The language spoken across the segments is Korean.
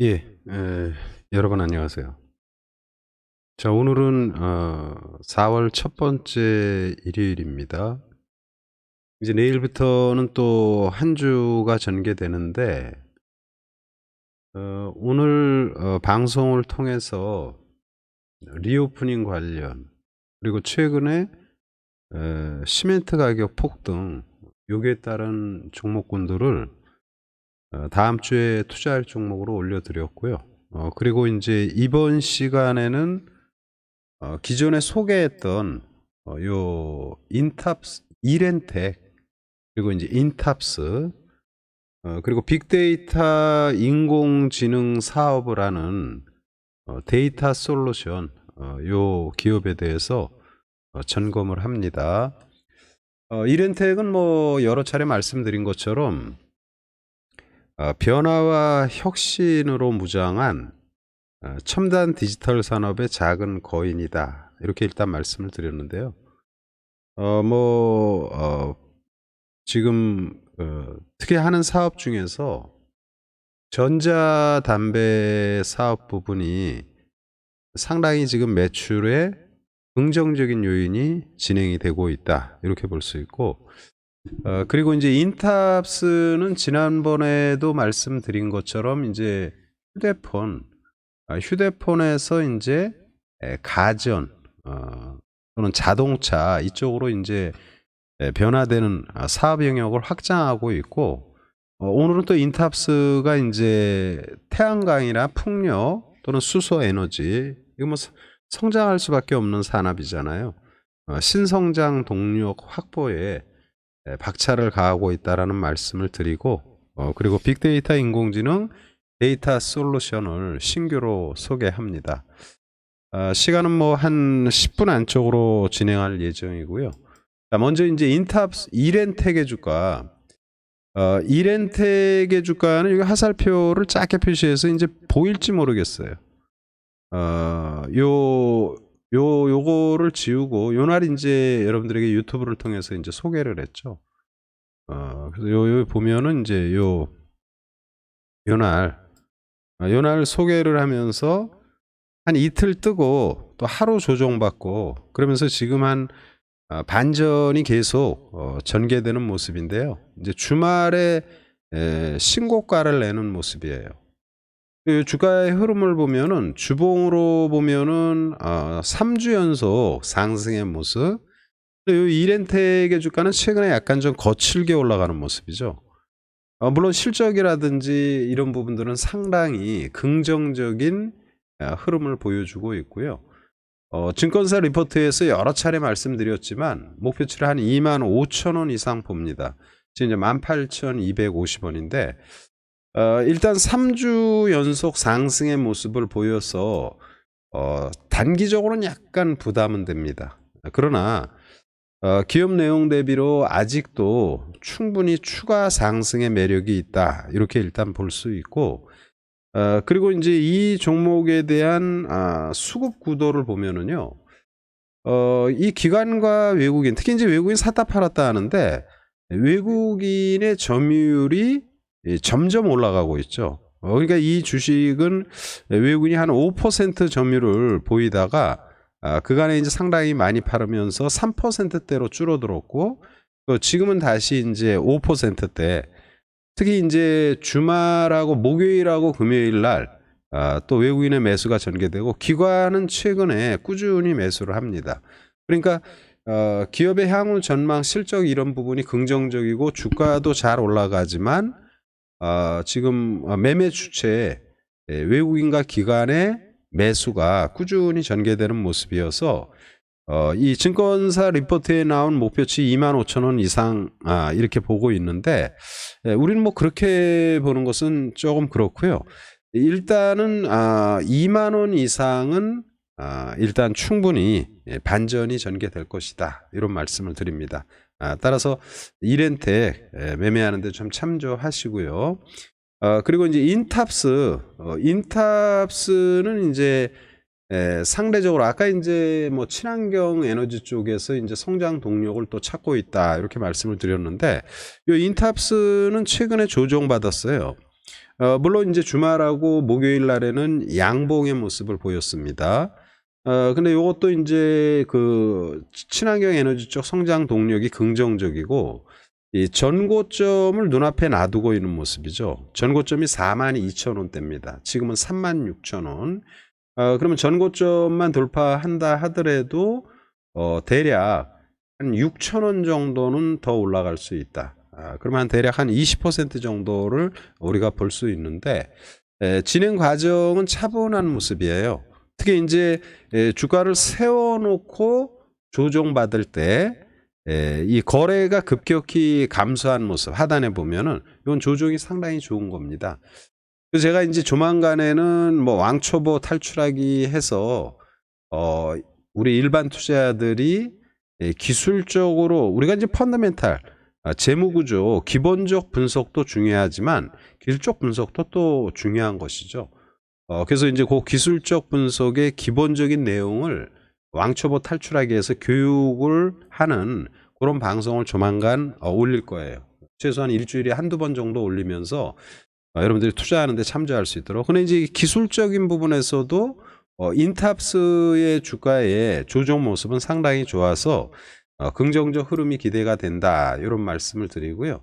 예, 에, 여러분 안녕하세요. 자, 오늘은 어, 4월 첫 번째 일요일입니다. 이제 내일부터는 또 한 주가 전개되는데 어, 오늘 어, 방송을 통해서 리오프닝 관련 그리고 최근에 에, 시멘트 가격 폭등 요기에 따른 종목군들을 어, 다음 주에 투자할 종목으로 올려드렸고요. 어, 그리고 이제 이번 시간에는 어, 기존에 소개했던 어, 요 인탑스 이렌텍 그리고 이제 인탑스 어, 그리고 빅데이터 인공지능 사업을 하는 어, 데이터 솔루션 어, 요 기업에 대해서 어, 점검을 합니다. 어, 이렌텍은 뭐 여러 차례 말씀드린 것처럼 어, 변화와 혁신으로 무장한 어, 첨단 디지털 산업의 작은 거인이다. 이렇게 일단 말씀을 드렸는데요. 어, 뭐, 어, 지금, 어, 특히 하는 사업 중에서 전자담배 사업 부분이 상당히 지금 매출에 긍정적인 요인이 진행이 되고 있다. 이렇게 볼 수 있고, 어, 그리고 이제 인탑스는 지난번에도 말씀드린 것처럼 이제 휴대폰, 아, 휴대폰에서 이제 에, 가전, 어, 또는 자동차 이쪽으로 이제 에, 변화되는 아, 사업 영역을 확장하고 있고, 어, 오늘은 또 인탑스가 이제 태양광이나 풍력 또는 수소 에너지, 이거 뭐 서- 성장할 수밖에 없는 산업이잖아요. 어, 신성장 동력 확보에 에, 박차를 가하고 있다라는 말씀을 드리고 어, 그리고 빅데이터 인공지능 데이터 솔루션을 신규로 소개합니다. 아, 시간은 뭐 한 10분 안쪽으로 진행할 예정이고요. 자, 먼저 이제 인탑스 이렌텍의 주가 어, 이렌텍의 주가는 여기 하살표를 작게 표시해서 이제 보일지 모르겠어요. 어, 요, 요, 요거를 지우고, 요날 이제 여러분들에게 유튜브를 통해서 이제 소개를 했죠. 어, 그래서 요, 요 보면은 이제 요, 요 날, 아, 요날 소개를 하면서 한 이틀 뜨고 또 하루 조정받고 그러면서 지금 한 아, 반전이 계속 어, 전개되는 모습인데요. 이제 주말에 에, 신고가를 내는 모습이에요. 그 주가의 흐름을 보면은 주봉으로 보면은 어, 3주 연속 상승의 모습. 이 이렌텍의 주가는 최근에 약간 좀 거칠게 올라가는 모습이죠. 어, 물론 실적이라든지 이런 부분들은 상당히 긍정적인 아, 흐름을 보여주고 있고요. 어, 증권사 리포트에서 여러 차례 말씀드렸지만 목표치를 한 2만 5천 원 이상 봅니다. 지금 이제 18,250원인데 어, 일단 3주 연속 상승의 모습을 보여서 어, 단기적으로는 약간 부담은 됩니다. 그러나 어, 기업 내용 대비로 아직도 충분히 추가 상승의 매력이 있다. 이렇게 일단 볼 수 있고 어, 그리고 이제 이 종목에 대한 아, 수급 구도를 보면은요. 어, 이 기관과 외국인, 특히 이제 외국인 샀다 팔았다 하는데 외국인의 점유율이 예, 점점 올라가고 있죠. 어, 그러니까 이 주식은 외국인이 한 5% 점유율을 보이다가 아, 그간에 이제 상당히 많이 팔으면서 3%대로 줄어들었고 또 지금은 다시 이제 5%대 특히 이제 주말하고 목요일하고 금요일 날 아, 또 외국인의 매수가 전개되고 기관은 최근에 꾸준히 매수를 합니다. 그러니까 어, 기업의 향후 전망 실적 이런 부분이 긍정적이고 주가도 잘 올라가지만 어, 지금 매매 주체 예, 외국인과 기관의 매수가 꾸준히 전개되는 모습이어서 어, 이 증권사 리포트에 나온 목표치 2만 5천 원 이상 아, 이렇게 보고 있는데 예, 우리는 뭐 그렇게 보는 것은 조금 그렇고요. 일단은 아, 2만 원 이상은 아, 일단 충분히 예, 반전이 전개될 것이다 이런 말씀을 드립니다. 아, 따라서 이렌텍 예, 매매하는데 좀 참조하시고요. 어, 그리고 이제 인탑스, 어, 인탑스는 이제 에, 상대적으로 아까 이제 뭐 친환경 에너지 쪽에서 이제 성장 동력을 또 찾고 있다 이렇게 말씀을 드렸는데 이 인탑스는 최근에 조정받았어요. 어, 물론 이제 주말하고 목요일 날에는 양봉의 모습을 보였습니다. 어, 근데 이것도 이제 그 친환경 에너지 쪽 성장 동력이 긍정적이고 이 전고점을 눈앞에 놔두고 있는 모습이죠. 전고점이 42,000원대입니다. 지금은 36,000원. 어, 그러면 전고점만 돌파한다 하더라도 어, 대략 한 6,000원 정도는 더 올라갈 수 있다. 아, 그러면 한 대략 한 20% 정도를 우리가 볼 수 있는데 에, 진행 과정은 차분한 모습이에요. 특히 이제 에, 주가를 세워놓고 조정받을 때 에, 이 거래가 급격히 감소한 모습 하단에 보면은 이건 조정이 상당히 좋은 겁니다. 제가 이제 조만간에는 뭐 왕초보 탈출하기 해서 어 우리 일반 투자자들이 예, 기술적으로 우리가 이제 펀더멘탈 아, 재무구조 기본적 분석도 중요하지만 기술적 분석도 또 중요한 것이죠. 어 그래서 이제 그 기술적 분석의 기본적인 내용을 왕초보 탈출하기 위해서 교육을 하는 그런 방송을 조만간 어, 올릴 거예요. 최소한 일주일에 한두 번 정도 올리면서 어, 여러분들이 투자하는데 참조할 수 있도록. 근데 이제 기술적인 부분에서도 어, 인탑스의 주가의 조정 모습은 상당히 좋아서 어, 긍정적 흐름이 기대가 된다. 이런 말씀을 드리고요.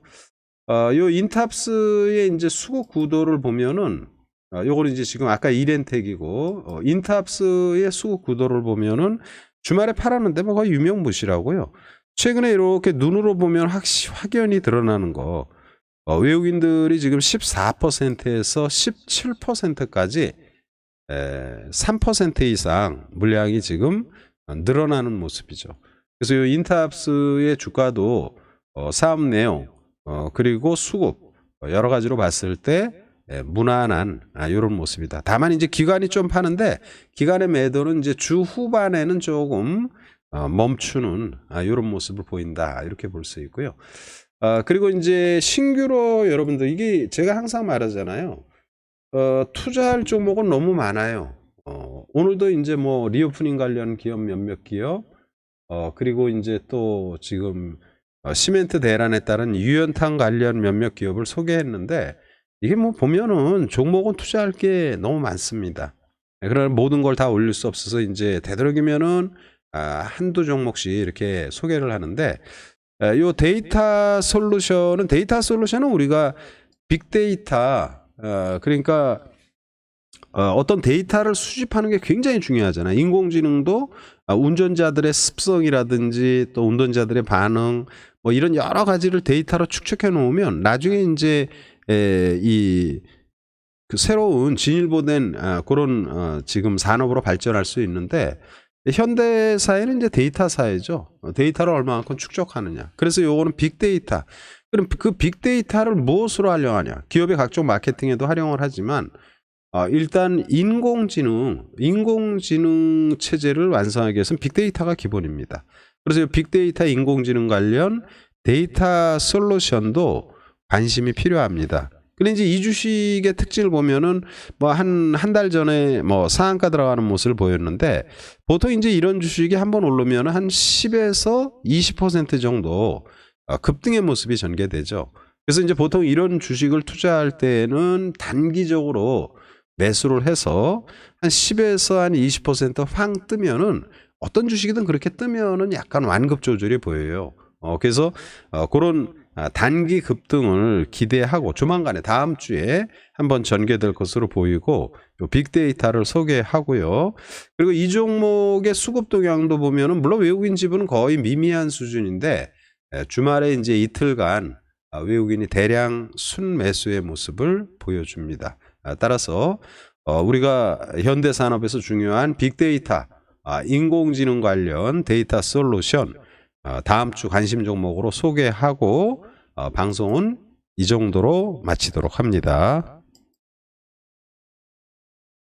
어, 요 인탑스의 이제 수급 구도를 보면은 어, 요거는 이제 지금 아까 이렌텍이고 어, 인탑스의 수급 구도를 보면은 주말에 팔았는데 뭐 거의 유명무실하고요. 최근에 이렇게 눈으로 보면 확시, 확연히 드러나는 거. 어, 외국인들이 지금 14%에서 17%까지 에, 3% 이상 물량이 지금 늘어나는 모습이죠. 그래서 이 인탑스의 주가도 어, 사업 내용 어, 그리고 수급 어, 여러 가지로 봤을 때 에, 무난한 아, 이런 모습이다. 다만 이제 기관이 좀 파는데 기관의 매도는 이제 주 후반에는 조금 어, 멈추는 아, 이런 모습을 보인다 이렇게 볼 수 있고요. 아, 그리고 이제 신규로 여러분들 이게 제가 항상 말하잖아요. 어, 투자할 종목은 너무 많아요. 어, 오늘도 이제 뭐 리오프닝 관련 기업 몇몇 기업, 어, 그리고 이제 또 지금 어, 시멘트 대란에 따른 유연탄 관련 몇몇 기업을 소개했는데 이게 뭐 보면은 종목은 투자할 게 너무 많습니다. 네, 그러나 모든 걸 다 올릴 수 없어서 이제 되도록이면은 아, 한두 종목씩 이렇게 소개를 하는데 에, 요 데이터 솔루션은 데이터 솔루션은 우리가 빅데이터 어, 그러니까 어, 어떤 데이터를 수집하는 게 굉장히 중요하잖아요. 인공지능도 아, 운전자들의 습성이라든지 또 운전자들의 반응 뭐 이런 여러 가지를 데이터로 축적해 놓으면 나중에 이제 에, 이그 새로운 진일보된 아, 그런 어, 지금 산업으로 발전할 수 있는데 현대 사회는 이제 데이터 사회죠. 어, 데이터를 얼마만큼 축적하느냐. 그래서 요거는 빅데이터. 그럼 그 빅데이터를 무엇으로 활용하냐? 기업의 각종 마케팅에도 활용을 하지만 어, 일단 인공지능, 인공지능 체제를 완성하기 위해서는 빅데이터가 기본입니다. 그래서 이 빅데이터 인공지능 관련 데이터 솔루션도 관심이 필요합니다. 근데 이제 이 주식의 특징을 보면은 뭐 한 한 달 전에 뭐 상한가 들어가는 모습을 보였는데 보통 이제 이런 주식이 한번 오르면 한 10에서 20% 정도 어, 급등의 모습이 전개되죠. 그래서 이제 보통 이런 주식을 투자할 때는 단기적으로 매수를 해서 한 10에서 한 20%황 뜨면은 어떤 주식이든 그렇게 뜨면은 약간 완급 조절이 보여요. 어, 그래서 어, 그런 아, 단기 급등을 기대하고 조만간에 다음 주에 한번 전개될 것으로 보이고 요 빅데이터를 소개하고요. 그리고 이 종목의 수급 동향도 보면은 물론 외국인 지분은 거의 미미한 수준인데 에, 주말에 이제 이틀간 아, 외국인이 대량 순매수의 모습을 보여줍니다. 아, 따라서 어, 우리가 현대 산업에서 중요한 빅데이터, 아, 인공지능 관련 데이터 솔루션 어, 다음 주 관심 종목으로 소개하고 어, 방송은 이 정도로 마치도록 합니다.